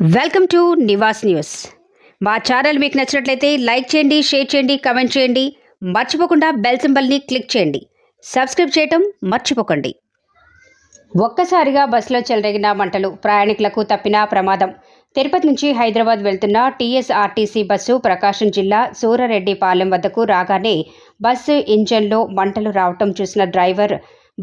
Welcome to Nivas news. మా channel మీకు నచ్చినట్లయితే లైక్ చేయండి షేర్ చేయండి కమెంట్ చేయండి. మర్చిపోకుండా బెల్ సింబల్ని క్లిక్ చేయండి. సబ్స్క్రైబ్ చేయటం మర్చిపోకండి. ఒక్కసారిగా బస్సులో చెలరేగిన మంటలు ప్రయాణికులకు తప్పిన ప్రమాదం. తిరుపతి నుంచి హైదరాబాద్ వెళ్తున్న టీఎస్ఆర్టీసీ బస్సు ప్రకాశం జిల్లా సూరారెడ్డిపాలెం వద్దకు రాగానే బస్సు ఇంజన్లో మంటలు రావటం చూసిన డ్రైవర్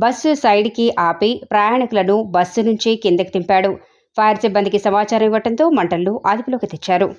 బస్సు సైడ్కి ఆపి ప్రయాణికులను బస్సు నుంచి కిందకి దింపాడు. ఫైర్ సిబ్బందికి సమాచారం ఇవ్వడంతో మంటలను అదుపులోకి తెచ్చారు.